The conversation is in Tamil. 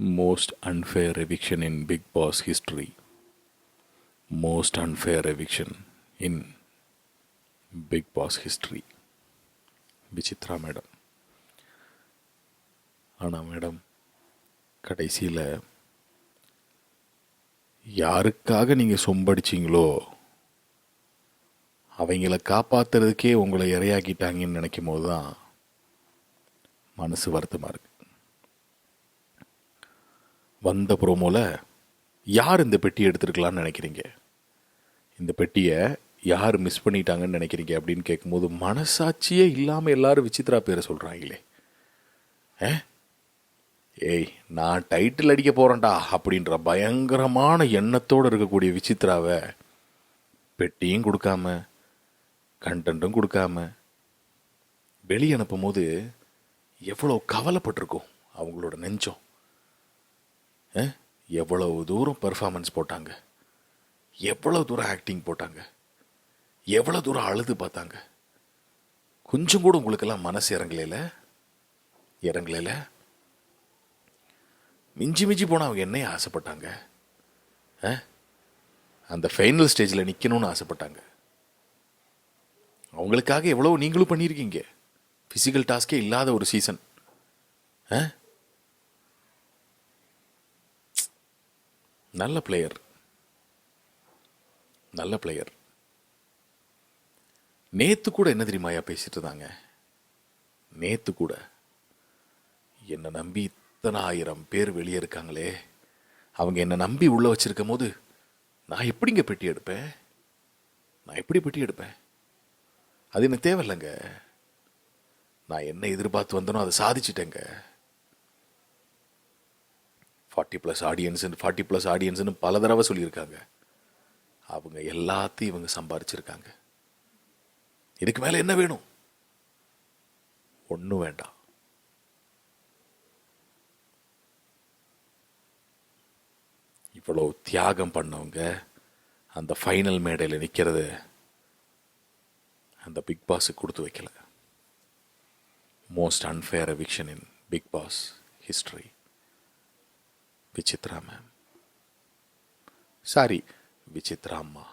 Most unfair eviction in Bigg Boss history most unfair eviction in Bigg Boss history Vichitra madam ஆனால் மேடம் கடைசியில் யாருக்காக நீங்கள் சொம்படிச்சிங்களோ அவங்கள காப்பாத்துறதுக்கே உங்களை இரையாக்கிட்டாங்கன்னு நினைக்கும் போது தான் மனசு வருத்தமாக இருக்குது வந்த ப்ரோமோவில் யார் இந்த பெட்டியை எடுத்துருக்கலான்னு நினைக்கிறீங்க? இந்த பெட்டியை யார் மிஸ் பண்ணிட்டாங்கன்னு நினைக்கிறீங்க அப்படின்னு கேட்கும்போது மனசாட்சியே இல்லாமல் எல்லாரும் விசித்ரா பேரை சொல்கிறாங்களே ஏ ஏய் நான் டைட்டில் அடிக்க போகிறேன்டா அப்படின்ற பயங்கரமான எண்ணத்தோடு இருக்கக்கூடிய விசித்ராவை பெட்டியும் கொடுக்காம கண்டென்ட்டும் கொடுக்காம வெளியனுப்பும் போது எவ்வளோ கவலைப்பட்டிருக்கும் அவங்களோட நெஞ்சம். எவ்வளவு தூரம் பெர்ஃபார்மன்ஸ் போட்டாங்க? எவ்வளோ தூரம் ஆக்டிங் போட்டாங்க? எவ்வளோ தூரம் அழுது பார்த்தாங்க? கொஞ்சம் கூட உங்களுக்கெல்லாம் மனசு இறங்கலையில? இறங்கலையில? மிஞ்சி மிஞ்சி போனால் அவங்க என்னைய ஆசைப்பட்டாங்க? ஆ? அந்த ஃபைனல் ஸ்டேஜில் நிற்கணும்னு ஆசைப்பட்டாங்க. அவங்களுக்காக எவ்வளோ நீங்களும் பண்ணியிருக்கீங்க. ஃபிசிக்கல் டாஸ்கே இல்லாத ஒரு சீசன் ஆ? நல்ல பிளேயர் நல்ல பிளேயர் நேத்து கூட என்ன தெரியுமாயா பேசிட்டு இருந்தாங்க? நேத்து கூட. என்னை நம்பி இத்தனை ஆயிரம் பேர் வெளியே இருக்காங்களே. அவங்க என்னை நம்பி உள்ள வச்சிருக்கும் போது நான் எப்படிங்க பெட்டி எடுப்பேன்? நான் எப்படி பெட்டி எடுப்பேன்? அது எனக்கு தேவையில்லைங்க. நான் என்ன எதிர்பார்த்து வந்தனோ அதை சாதிச்சிட்டேங்க. ஃபார்ட்டி ப்ளஸ் ஆடியன்ஸுன்னு ஃபார்ட்டி ப்ளஸ் ஆடியன்ஸ்னு பல தடவை சொல்லியிருக்காங்க. அவங்க எல்லாத்தையும் இவங்க சம்பாரிச்சிருக்காங்க. இதுக்கு மேலே என்ன வேணும்? ஒன்றும் வேண்டாம். இவ்வளோ தியாகம் பண்ணவங்க அந்த ஃபைனல் மேடையில் நிற்கிறது அந்த பிக் பாஸுக்கு கொடுத்து வைக்கல. Most unfair eviction in Bigg Boss history Vichitra ma'am sorry Vichitra அம்மா.